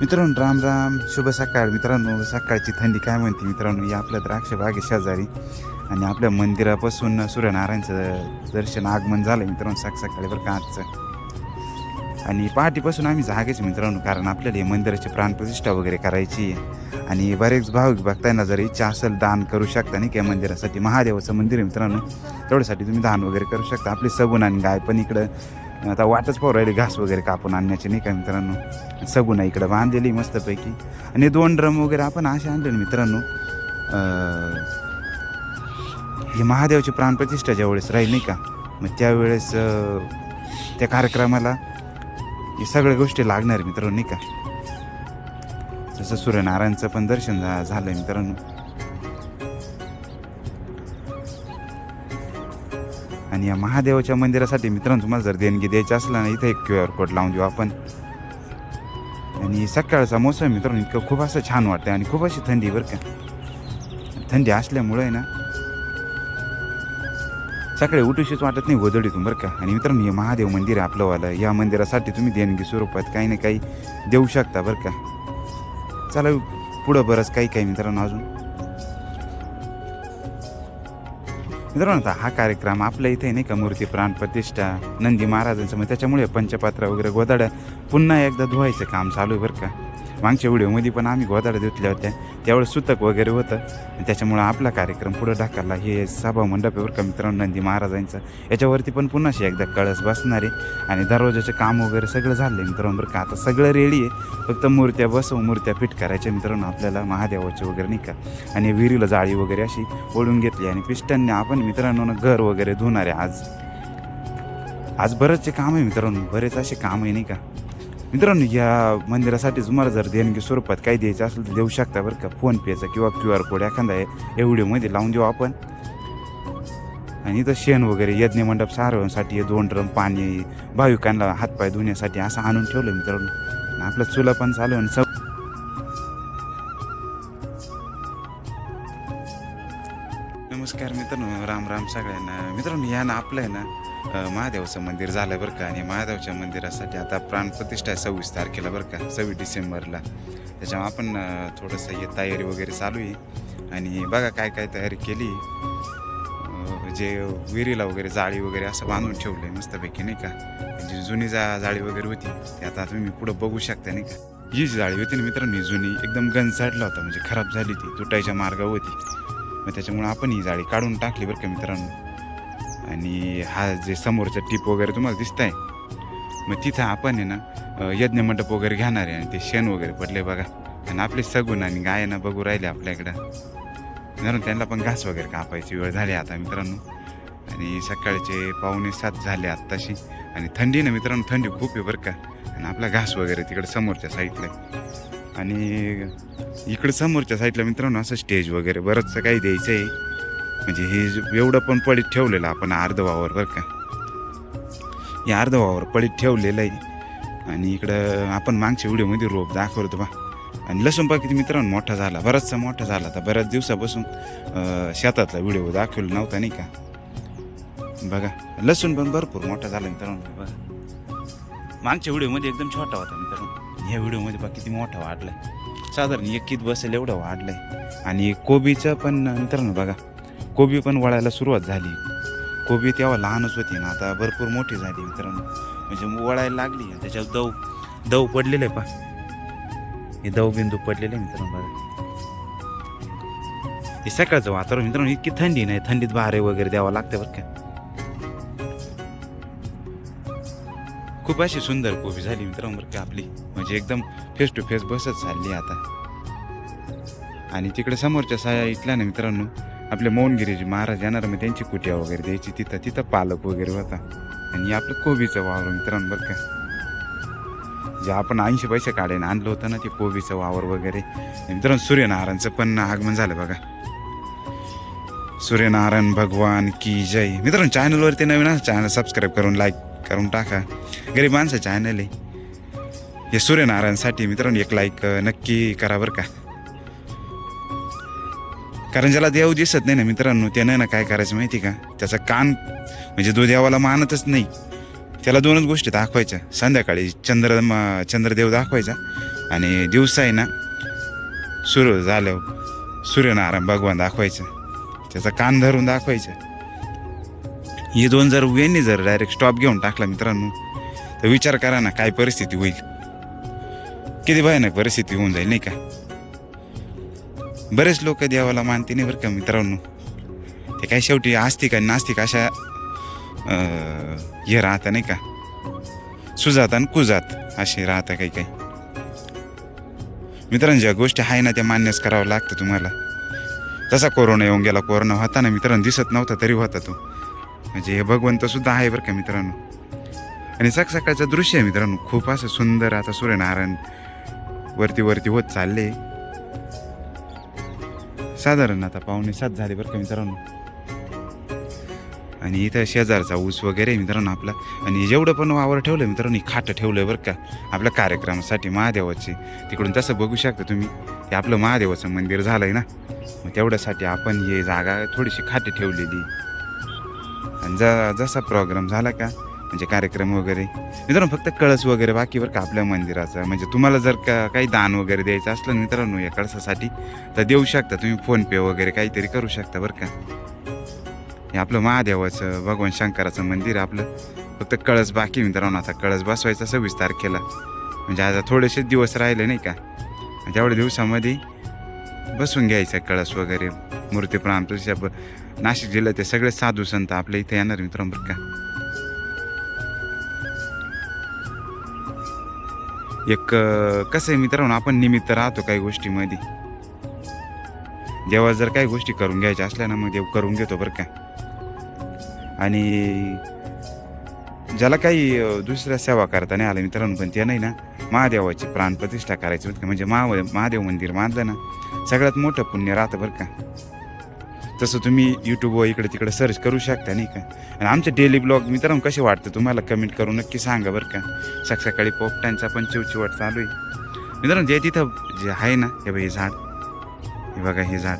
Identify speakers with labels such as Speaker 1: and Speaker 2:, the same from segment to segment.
Speaker 1: मित्रांनो राम राम. शुभ सकाळ. मित्रांनो सकाळची थंडी काय म्हणते मित्रांनो? या आपल्या द्राक्ष बागे शेजारी आणि आपल्या मंदिरापासून सूर्यनारायणचं दर्शन आगमन झालं मित्रांनो सक सकाळी बरं का आजचं. आणि पहाटेपासून आम्ही जागेच मित्रांनो कारण आपल्याला हे मंदिराची प्राणप्रतिष्ठा वगैरे करायची आणि बरेच भाविक भक्तांना जर इच्छा असेल दान करू शकता नाही काय मंदिरासाठी महादेवाचं मंदिर आहे मित्रांनो तेवढ्यासाठी तुम्ही दान वगैरे करू शकता. आपले सगुण आणि गाय पण इकडं आता वाटच पाहू राहिली घास वगैरे कापून आणण्याची नाही का मित्रांनो? सगुणा इकडं बांधलेली मस्तपैकी. आणि दोन ड्रम वगैरे आपण असे आणले ना मित्रांनो. ही हे महादेवाची प्राणप्रतिष्ठा ज्यावेळेस राहील नाही का मग त्यावेळेस त्या कार्यक्रमाला हे सगळ्या गोष्टी लागणार आहे मित्रांनो नाही का? जसं सूर्यनारायणचं पण दर्शन झा झालं मित्रांनो. आणि या महादेवाच्या मंदिरासाठी मित्रांनो तुम्हाला जर देणगी द्यायची असला ना इथं एक क्यू आर कोड लावून देऊ आपण. आणि सकाळचा मोसम मित्रांनो इतकं खूप असं छान वाटतं आणि खूप अशी थंडी बरं का. थंडी असल्यामुळं आहे ना सकाळी उठूशीच वाटत नाही गोदडीतून बरं का. आणि मित्रांनो हे महादेव मंदिर आहे आपलंवालं. या मंदिरासाठी तुम्ही देणगी स्वरूपात काही ना काही देऊ शकता बरं का. चला पुढं बरंच काही काही मित्रांनो अजून. मित्रांनो आता हा कार्यक्रम आपल्या इथे नाही का? मूर्ती प्राण प्रतिष्ठा नंदी महाराजांचं मग त्याच्यामुळे पंचपात्र वगैरे गोदाड्या पुन्हा एकदा धुवायचं काम चालू आहे बरं का? मागच्या व्हिडिओमध्ये पण आम्ही गोदाड्या धुतल्या होत्या. त्यावेळेस सुतक वगैरे होतं. आणि त्याच्यामुळं आपला कार्यक्रम पुढं ढकलला. हे सभा मंडप आहे का मित्रांनो नंदी महाराजांचं. याच्यावरती पण पुन्हाशी एकदा कळस बसणारे आणि दरवाजाचे काम वगैरे सगळं झालं आहे मित्रांनो बरं का. आता सगळं रेडी आहे. फक्त मूर्त्या बसवून मूर्त्या फिट करायच्या मित्रांनो आपल्याला. महादेवाचे वगैरे नाही का? आणि विहिरीला जाळी वगैरे अशी ओढून घेतली आणि पिष्टांनी आपण मित्रांनो घर वगैरे धुणार आहे आज. आज बरेचसे काम आहे मित्रांनो. बरेच असे काम आहे नाही का? मित्रांनो या मंदिरासाठी तुम्हाला जर देणगी स्वरूपात काही द्यायचं असेल तर देऊ शकता बरं का. फोनपेचा किंवा क्यू आर कोड एखादा आहे या व्हिडिओमध्ये लावून देऊ आपण. आणि इथं शेण वगैरे यज्ञ मंडप सारवण्यासाठी दोन ड्रम पाणी भाविकांना हातपाय धुण्यासाठी असं आणून ठेवलं मित्रांनो. आपलं चुला पण चालू आहे आणि सब नमस्कार मित्रांनो राम राम सगळ्यांना. मित्रांनो या ना आपलं आहे ना महादेवाचं मंदिर झालं बरं का आणि महादेवाच्या मंदिरासाठी आता प्राणप्रतिष्ठा आहे सव्वीस तारखेला बरं का सव्वीस डिसेंबरला. त्याच्यामुळे आपण थोडंसं हे तयारी वगैरे चालू आहे. आणि बघा काय काय तयारी केली. जे विहिरीला वगैरे जाळी वगैरे असं बांधून ठेवलं आहे मस्तपैकी नाही का? जी जुनी जा जाळी वगैरे होती ते आता तुम्ही पुढं बघू शकता नाही का? ही जी जाळी होती ना मित्रांनो जुनी एकदम गंज होता म्हणजे खराब झाली ती तुटायच्या मार्गावर होती. मग त्याच्यामुळे आपण ही जाळी काढून टाकली बरं का मित्रांनो. आणि हा जे समोरचा टिप वगैरे तुम्हाला दिसत आहे मग तिथं आपण आहे ना यज्ञमंडप यज्ञ मंडप वगैरे घेणार आहे आणि ते शेण वगैरे पडले बघा. आणि आपले सगून आणि गायना बघू राहिले आपल्याकडं म्हणून त्यांना पण घास वगैरे कापायची वेळ झाली आता मित्रांनो. आणि सकाळचे पावणे सात झाले आत्ताशी. आणि थंडी ना मित्रांनो थंडी खूप आहे बरं का. आणि आपला घास वगैरे तिकडे समोरच्या साईडला. आणि इकडं समोरच्या साईडला मित्रांनो असं स्टेज वगैरे बरंचसं काही द्यायचं आहे म्हणजे हे एवढं पण पडीत ठेवलेलं आपण अर्धवावर बरं का. हे अर्धवावर पडीत ठेवलेलं आहे. आणि इकडं आपण मागच्या व्हिडिओमध्ये रोप दाखवतो बा. आणि लसूण पाक मित्रांनो मोठा झाला. बराचसा मोठा झाला. तर बऱ्याच दिवसापासून शेतातला व्हिडिओ दाखवला नव्हता नाही का? बघा लसूण पण भरपूर मोठा झाला मित्रांनो. बघा. मागच्या व्हिडिओमध्ये एकदम छोटा होता मित्रांनो. ह्या व्हिडिओमध्ये बा किती मोठा वाढलाय. साधारण एकीत बसेल एवढं वाढलंय. आणि कोबीचं पण मित्रांनो बघा. कोबी पण वळायला सुरुवात झाली. कोबी तेव्हा लहानच होती ना आता भरपूर मोठी झाली मित्रांनो. म्हणजे वळायला लागली त्याच्यावर दव दव पडलेलं आहे पा हे दव बिंदू पडलेले आहे मित्रांनो बघा. हे सकाळचं वातावरण मित्रांनो इतकी थंडी नाही. थंडीत बारे वगैरे द्यावं लागतं बरं का. खूप अशी सुंदर कोबी झाली मित्रांनो बरं का आपली. म्हणजे एकदम फेस टू फेस बसच चालली आता. आणि तिकडे समोरच्या साईडला ना मित्रांनो आपले मौनगिरीजी महाराज येणार मग त्यांची कुट्या वगैरे द्यायची? तिथं तिथं पालक वगैरे होता. आणि आपलं कोबीचं वावर मित्रांनो बरं का? जे आपण ऐंशी पैसे काढायला आणलं होतं ना ते कोबीचं वावर वगैरे. मित्रांनो सूर्यनारायणचं पण आगमन झालं बघा. सूर्यनारायण भगवान की जय. मित्रांनो चॅनलवरती नवीन असं चॅनल सबस्क्राईब करून लाईक करून टाका. गरीब माणसं चॅनल आहे. हे सूर्यनारायणसाठी मित्रांनो एक लाईक नक्की करा बरं का. कारण ज्याला देव दिसत नाही ना मित्रांनो त्याने ना काय करायचं माहिती का? त्याचा कान म्हणजे तो देवाला मानतच नाही त्याला दोनच गोष्टी दाखवायच्या. संध्याकाळी चंद्र चंद्रदेव दाखवायचा आणि दिवसा आहे ना सूर्य झाल्यावर सूर्यनारायण भगवान दाखवायचं. त्याचा कान धरून दाखवायचं. हे दोन जर वेणी जर डायरेक्ट स्टॉप घेऊन टाकला मित्रांनो तर विचार करा ना काय परिस्थिती होईल. किती भयानक परिस्थिती होऊन जाईल नाही का? बरेच लोक देवाला मानते नाही बरं का मित्रांनो. ते काय शेवटी आस्तिक आणि नास्तिक अशा हे राहता नाही का. सुजात आणि कुजात असे राहता काही काही. मित्रांनो ज्या गोष्टी आहे ना त्या मान्यच करावं लागतं तुम्हाला. तसा कोरोना येऊन गेला कोरोना होता ना मित्रांनो दिसत नव्हता तरी होता तो. म्हणजे हे भगवंत सुद्धा आहे बरं का मित्रांनो. आणि सकाळचं दृश्य आहे मित्रांनो खूप असं सुंदर आता सूर्यनारायण वरती वरती होत चालले. साधारण आता पाहुणे सात झाले बरं का मित्रांनो. आणि इथं शेजारचा ऊस वगैरे मित्रांनो आपला. आणि जेवढं पण वावर ठेवलं मित्रांनो खाटं ठेवलं बरं का. आपल्या कार्यक्रमासाठी महादेवाचे. तिकडून तसं बघू शकता तुम्ही हे आपलं महादेवाचं मंदिर झालंय ना. मग तेवढ्यासाठी आपण हे जागा थोडीशी खाटी ठेवलेली. आणि ज जसा प्रोग्राम झाला का म्हणजे कार्यक्रम वगैरे. मित्रांनो फक्त कळस वगैरे बाकी बरं का आपल्या मंदिराचा. म्हणजे तुम्हाला जर का काही दान वगैरे द्यायचं असलं मित्रांनो या कळसासाठी तर देऊ शकता. तुम्ही फोनपे वगैरे काहीतरी करू शकता बरं का. हे आपलं महादेवाचं भगवान शंकराचं मंदिर आपलं. फक्त कळस बाकी मित्रांनो. आता कळस बसवायचा सव्वीस तारखेला. म्हणजे आता थोडेसे दिवस राहिले नाही का? म्हणजे तेवढ्या दिवसामध्ये बसून घ्यायचा कळस वगैरे. मूर्ती प्रांत ब- नाशिक जिल्ह्यात ते सगळे साधू संत आपल्या इथे येणार मित्रांनो बरं का. एक कसं आहे मित्रांनो आपण निमित्त राहतो काही गोष्टीमध्ये. जेव्हा जर काही गोष्टी करून घ्यायच्या असल्या ना मग देव करून घेतो बरं का. आणि ज्याला काही दुसऱ्या सेवा करता नाही आलं मित्रांनो पण ते नाही ना महादेवाची प्राणप्रतिष्ठा करायची बरं का. म्हणजे महा महादेव मंदिर मानलं ना सगळ्यात मोठं पुण्य राहतं बरं का. तसं तुम्ही यूट्यूबवर इकडे तिकडे सर्च करू शकता नाही का? आणि आमचे डेली ब्लॉग मित्रांनो कसे वाटतं तुम्हाला? कमेंट करून नक्की सांगा बरं का. सक सकाळी पोपटांचा पण चिवचिवट चालू आहे. मित्रांनो जे तिथं जे आहे ना हे बघा हे झाड. हे बघा हे झाड.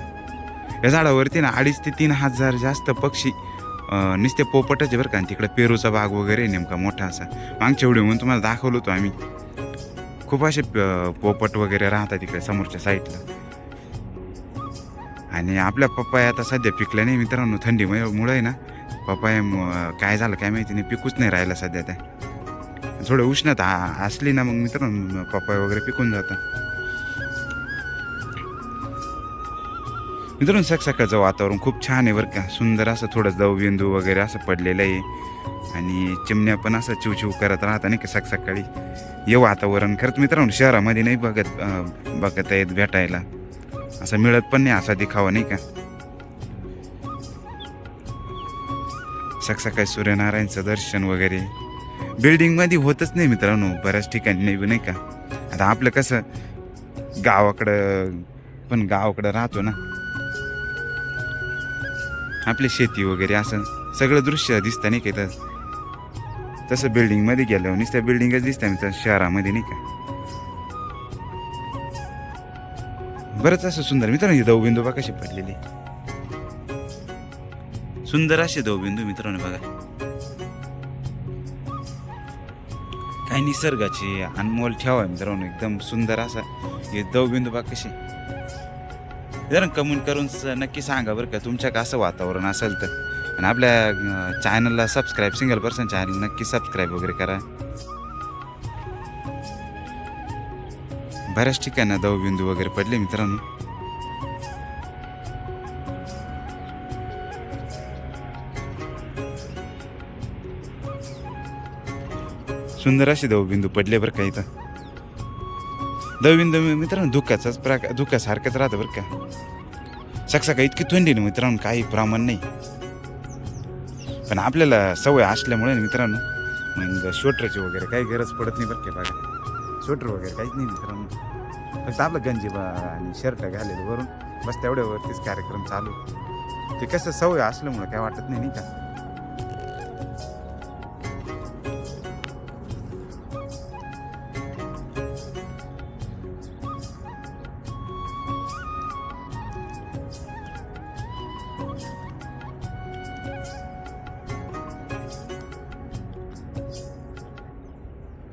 Speaker 1: या झाडावरती ना अडीच ते तीन हजार जास्त पक्षी नुसते पोपटच बरं का. आणि तिकडे पेरूचा बाग वगैरे नेमका मोठा असा. मागच्या व्हिडिओ म्हणून तुम्हाला दाखवलो होतो आम्ही. खूप असे पोपट वगैरे राहतात तिकडे समोरच्या साईडला आणि आपल्या पप्पाया आता सध्या पिकल्या नाही मित्रांनो थंडीमुळे आहे ना. पप्पाया काय झालं काय माहिती नाही पिकूच नाही राहिला सध्या त्या. थोडं उष्णता असली ना मग मित्रांनो पप्पाया वगैरे पिकून जातं. मित्रांनो सक सकाळचं वातावरण खूप छान आहे बरं का. सुंदर असं थोडं दवबिंदू वगैरे असं पडलेलं आहे. आणि चिमण्या पण असं चिवचिव करत राहता नाही का सकाळी. हे वातावरण खरंच मित्रांनो शहरामध्ये नाही बघत बघत आहेत येत भेटायला. असं मिळत पण नाही असा दिखावा नाही का? सक सकाळी सूर्यनारायणचं दर्शन वगैरे. बिल्डिंगमध्ये होतच नाही मित्रांनो बऱ्याच ठिकाणी नाही नाही का? आता आपलं कसं गावाकडं पण गावाकडं राहतो ना. आपली शेती वगैरे असं सगळं दृश्य दिसतं नाही का तसं बिल्डिंगमध्ये गेल्यावर नुसत्या बिल्डिंगच दिसतं मित्र शहरामध्ये नाही का? बरंच असं सुंदर. मित्रांनो ही दवबिंदू बघा कशी पडलेली. सुंदर असे दवबिंदू मित्रांनो बघा. काही निसर्गाची अनमोल ठेवा आहे मित्रांनो. एकदम सुंदर असा हे दवबिंदू बघा कशी. जरा कमेंट करून नक्की सांगा बरं का तुमच्या का असं वातावरण असेल तर. आणि आपल्या चॅनलला सबस्क्राईब सिंगल पर्सन चॅनल नक्की सबस्क्राईब वगैरे करा. बऱ्याच ठिकाणी दवबिंदू वगैरे पडले मित्रांनो. सुंदर असे दवबिंदू पडले बरं का इथं. दवबिंदू मित्रांनो धुक्याचाच प्रकार धुक्यासारखंच राहतं बरं का. सकाळ इतकी थंडी ना मित्रांनो काही प्रमाण नाही. पण आपल्याला सवय असल्यामुळे ना मित्रांनो मग स्वेटरची वगैरे काही गरज पडत नाही बरं का बघा. स्वेटर वगैरे काहीच नाही मित्रांनो. फक्त आपलं गंजी आणि शर्ट घालेलं वरून. बस तेवढ्यावरतीच कार्यक्रम चालू. ते कसं सवय असल्यामुळं काय वाटत नाही नाही का?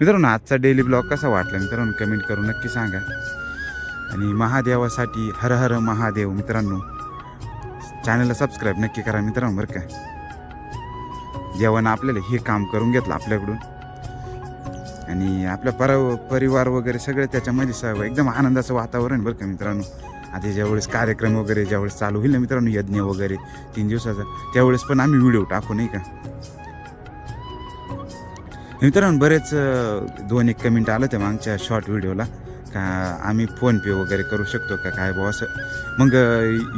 Speaker 1: मित्रांनो आजचा डेली ब्लॉग कसा वाटला मित्रांनो कमेंट करून नक्की सांगा. आणि महादेवासाठी हर हर महादेव मित्रांनो चॅनलला सबस्क्राईब नक्की करा मित्रांनो बरं का. जेवण आपल्याला हे काम करून घेतलं आपल्याकडून. आणि आपला पर परिवार वगैरे सगळं त्याच्यामध्ये सर्व एकदम आनंदाचं वातावरण बरं का मित्रांनो. आता ज्यावेळेस कार्यक्रम वगैरे ज्यावेळेस चालू होईल ना मित्रांनो यज्ञ वगैरे तीन दिवसाचा त्यावेळेस पण आम्ही व्हिडिओ टाकू नाही का? मित्रांनो बरेच दोन एक कमेंट आलं ते मागच्या शॉर्ट व्हिडिओला का आम्ही फोनपे वगैरे करू शकतो का काय भाऊ असं. मग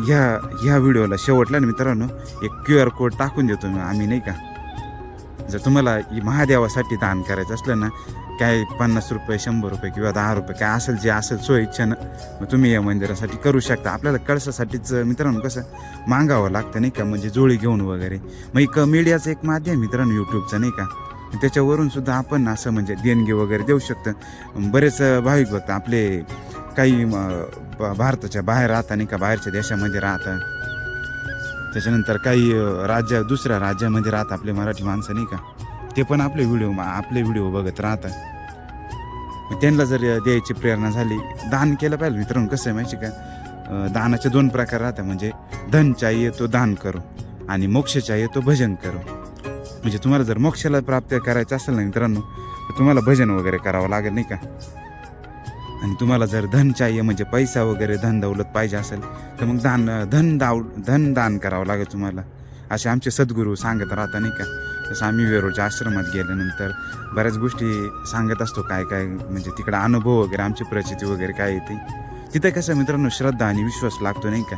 Speaker 1: ह्या ह्या व्हिडिओला शेवटला ना मित्रांनो एक क्यू आर कोड टाकून देतो मी आम्ही नाही का? जर तुम्हाला महादेवासाठी दान करायचं असलं ना काय पन्नास रुपये शंभर रुपये किंवा दहा रुपये काय असेल जे असेल सो ना मग तुम्ही या मंदिरासाठी करू शकता. आपल्याला कळसासाठीच मित्रांनो कसं मागावं लागतं नाही का? म्हणजे जोळी घेऊन वगैरे. मग एक मीडियाचं एक माध्यम मित्रांनो यूट्यूबचं नाही का? त्याच्यावरून सुद्धा आपण असं म्हणजे देणगी वगैरे देऊ शकतं. बरेच भाविक भक्त आपले काही भारताच्या बाहेर राहतात नाही का बाहेरच्या देशामध्ये राहतात त्याच्यानंतर काही राज्य दुसऱ्या राज्यामध्ये राहत आपले मराठी माणसं नाही का? ते पण आपले व्हिडिओ आपले व्हिडिओ बघत राहतात त्यांना जर द्यायची प्रेरणा झाली दान केलं पाहिजे मित्रांनो कसं आहे माहिती का? दानाचे दोन प्रकार राहतात म्हणजे धन येतो तो दान करो आणि मोक्ष येतो तो भजन करो. म्हणजे तुम्हाला जर मोक्षाला प्राप्त करायचं असेल ना मित्रांनो तर तुम्हाला भजन वगैरे करावं लागेल नाही का? आणि तुम्हाला जर धन चाहिए म्हणजे पैसा वगैरे धन दौलत पाहिजे असेल तर मग दान धन दाव धन दान करावं लागेल तुम्हाला. असे आमचे सद्गुरू सांगत राहता नाही का? जसं आम्ही वेरूळच्या आश्रमात गेल्यानंतर बऱ्याच गोष्टी सांगत असतो काय काय म्हणजे तिकडं अनुभव वगैरे आमची प्रचिती वगैरे काय येते. तिथं कसं मित्रांनो श्रद्धा आणि विश्वास लागतो नाही का?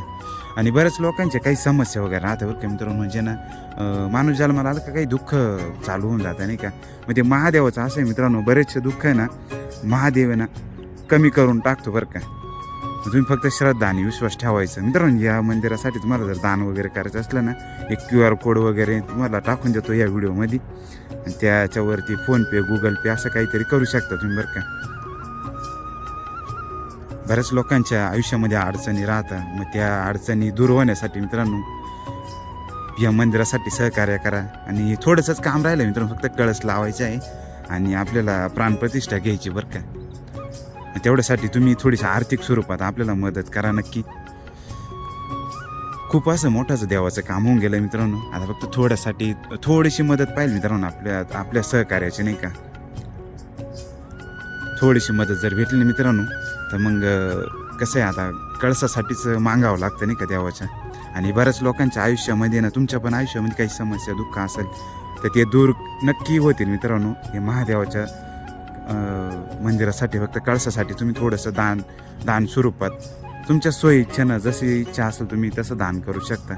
Speaker 1: आणि बऱ्याच लोकांच्या काही समस्या वगैरे राहतात बरं का मित्रांनो म्हणजे ना माणूस जन्माला आला का काही दुःख चालू होऊन जातं नाही का? मग ते महादेवाचं असं आहे मित्रांनो बरेचसे दुःख आहे ना महादेव ना कमी करून टाकतो बरं का. तुम्ही फक्त श्रद्धा आणि विश्वास ठेवायचा. मित्रांनो या मंदिरासाठी तुम्हाला जर दान वगैरे करायचं असलं ना एक क्यू आर कोड वगैरे तुम्हाला टाकून देतो या व्हिडिओमध्ये. आणि त्याच्यावरती फोनपे गुगल पे असं काहीतरी करू शकता तुम्ही बरं का. बऱ्याच लोकांच्या आयुष्यामध्ये अडचणी राहतात. मग त्या अडचणी दूर होण्यासाठी मित्रांनो या मंदिरासाठी सहकार्य करा. आणि थोडंसंच काम राहिलं मित्रांनो फक्त कळस लावायचं आहे आणि आपल्याला प्राणप्रतिष्ठा घ्यायची बरं का. तेवढ्यासाठी तुम्ही थोडीशी आर्थिक स्वरूपात आपल्याला मदत करा नक्की. खूप असं मोठंच देवाचं काम होऊन गेलं मित्रांनो. आता फक्त थोड्यासाठी थोडीशी मदत पाहिजे मित्रांनो आपल्या आपल्या सहकार्याची नाही का. थोडीशी मदत जर भेटली ना मित्रांनो तर मग कसं आहे आता? कळसासाठीच मागावं लागतं नाही का देवाच्या? आणि बऱ्याच लोकांच्या आयुष्यामध्ये ना तुमच्या पण आयुष्यामध्ये काही समस्या दुःख असेल तर ते दूर नक्की होतील मित्रांनो. हे महादेवाच्या मंदिरासाठी फक्त कळसासाठी तुम्ही थोडंसं दान दान स्वरूपात तुमच्या सोयी इच्छेनं जशी इच्छा असेल तुम्ही तसं दान करू शकता.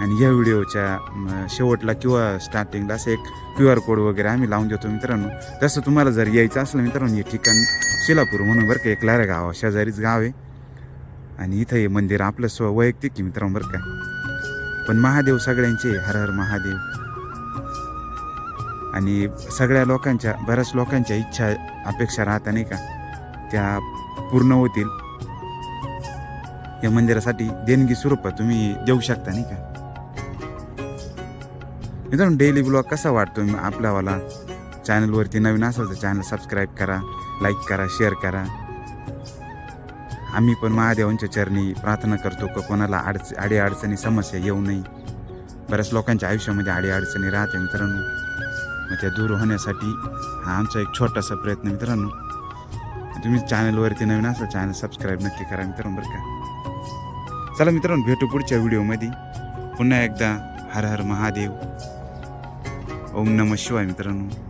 Speaker 1: आणि या व्हिडिओच्या शेवटला किंवा स्टार्टिंगला असं एक क्यू आर कोड वगैरे आम्ही लावून देतो मित्रांनो. तसं तुम्हाला जर यायचं असलं मित्रांनो हे ठिकाण शिलापूर म्हणून बरं का एक लाऱ्या गाव शेजारीच गाव आहे. आणि इथं हे मंदिर आपलं स्व वैयक्तिक मित्रांनो बरं का. पण महादेव सगळ्यांचे हर हर महादेव. आणि सगळ्या लोकांच्या बऱ्याच लोकांच्या इच्छा अपेक्षा राहता नाही का त्या पूर्ण होतील. या मंदिरासाठी देणगी स्वरूपात तुम्ही देऊ शकता नाही का? मित्रांनो डेली ब्लॉग कसा वाटतो मी आपल्यावाला? चॅनलवरती नवीन असेल तर चॅनल सबस्क्राईब करा लाईक करा शेअर करा. आम्ही पण महादेवांच्या चरणी प्रार्थना करतो का कोणाला अडच आडी अडचणी समस्या येऊ नये. बऱ्याच लोकांच्या आयुष्यामध्ये आडी अडचणी राहते मित्रांनो. मग त्या दूर होण्यासाठी हा आमचा एक छोटासा प्रयत्न मित्रांनो. तुम्ही चॅनलवरती नवीन असाल चॅनल सबस्क्राईब नक्की करा मित्रांनो बरं का. चला मित्रांनो भेटू पुढच्या व्हिडिओमध्ये पुन्हा एकदा हर हर महादेव. ओम नम शिवाय मित्रांनो.